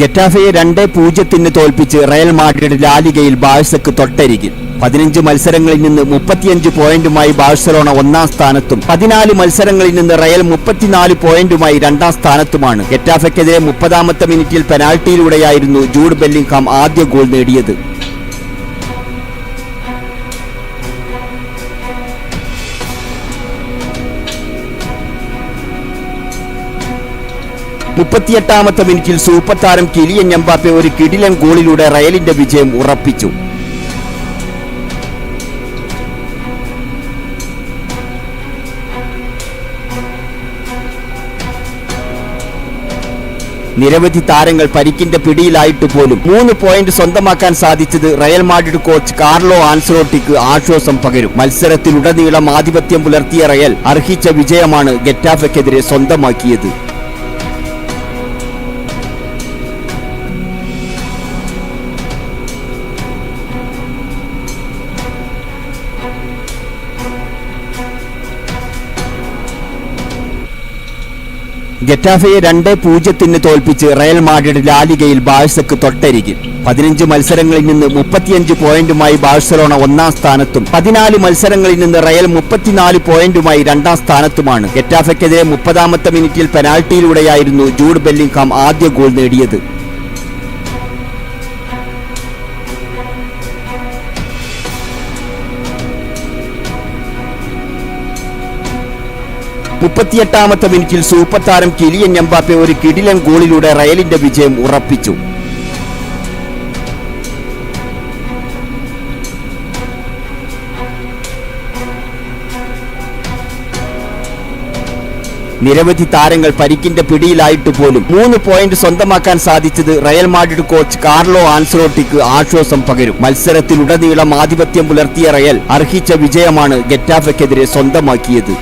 ഗെറ്റാഫയെ രണ്ട് പൂജ്യത്തിന് തോൽപ്പിച്ച് റയൽ മാഡ്രിഡ് ലാലിഗയിൽ ബാഴ്സക്ക് തൊട്ടരികിൽ. പതിനഞ്ച് മത്സരങ്ങളിൽ നിന്ന് മുപ്പത്തിയഞ്ച് പോയിന്റുമായി ബാഴ്സലോണ ഒന്നാം സ്ഥാനത്തും പതിനാല് മത്സരങ്ങളിൽ നിന്ന് റയൽ മുപ്പത്തിനാല് പോയിന്റുമായി രണ്ടാം സ്ഥാനത്തുമാണ്. ഗെറ്റാഫയ്ക്കെതിരെ മുപ്പതാമത്തെ മിനിറ്റിൽ പെനാൾട്ടിയിലൂടെയായിരുന്നു ജൂഡ് ബെല്ലിംഗ്ഹാം ആദ്യ ഗോൾ നേടിയത്. മുപ്പത്തിയെട്ടാമത്തെ മിനിറ്റിൽ സൂപ്പർ താരം കിലിയൻ എംബാപ്പെ ഒരു കിടിലൻ ഗോളിലൂടെ റയലിന്റെ വിജയം ഉറപ്പിച്ചു. നിരവധി താരങ്ങൾ പരിക്കിന്റെ പിടിയിലായിട്ട് പോലും മൂന്ന് പോയിന്റ് സ്വന്തമാക്കാൻ സാധിച്ചത് റയൽ മാഡ്രിഡ് കോച്ച് കാർലോ ആൻസലോട്ടിക്ക് ആശ്വാസം പകരും. മത്സരത്തിലുടനീളം ആധിപത്യം പുലർത്തിയ റയൽ അർഹിച്ച വിജയമാണ് ഗെറ്റാഫയ്ക്കെതിരെ സ്വന്തമാക്കിയത്. ഗെറ്റാഫയെ രണ്ട് പൂജ്യത്തിന് തോൽപ്പിച്ച് റയൽ മാഡ്രിഡ് ലാലികയിൽ ബാഴ്സക്ക് തൊട്ടരികിൽ. പതിനഞ്ച് മത്സരങ്ങളിൽ നിന്ന് മുപ്പത്തിയഞ്ച് പോയിന്റുമായി ബാഴ്സലോണ ഒന്നാം സ്ഥാനത്തും പതിനാല് മത്സരങ്ങളിൽ നിന്ന് റയൽ മുപ്പത്തിനാല് പോയിന്റുമായി രണ്ടാം സ്ഥാനത്തുമാണ്. ഗെറ്റാഫയ്ക്കെതിരെ മുപ്പതാമത്തെ മിനിറ്റിൽ പെനാൽറ്റിയിലൂടെയായിരുന്നു ജൂഡ് ബെല്ലിംഗ്ഹാം ആദ്യ ഗോൾ നേടിയത്. മുപ്പത്തിയെട്ടാമത്തെ മിനിറ്റിൽ സൂപ്പർ താരം കിലിയൻ എംബാപ്പെ ഒരു കിടിലൻ ഗോളിലൂടെ റയലിന്റെ വിജയം ഉറപ്പിച്ചു. നിരവധി താരങ്ങൾ പരിക്കിന്റെ പിടിയിലായിട്ട് പോലും മൂന്ന് പോയിന്റ് സ്വന്തമാക്കാൻ സാധിച്ചത് റയൽ മാഡ്രിഡ് കോച്ച് കാർലോ ആൻസലോട്ടിക്ക് ആശ്വാസം പകരും. മത്സരത്തിലുടനീളം ആധിപത്യം പുലർത്തിയ റയൽ അർഹിച്ച വിജയമാണ് ഗെറ്റാഫയ്ക്കെതിരെ സ്വന്തമാക്കിയത്.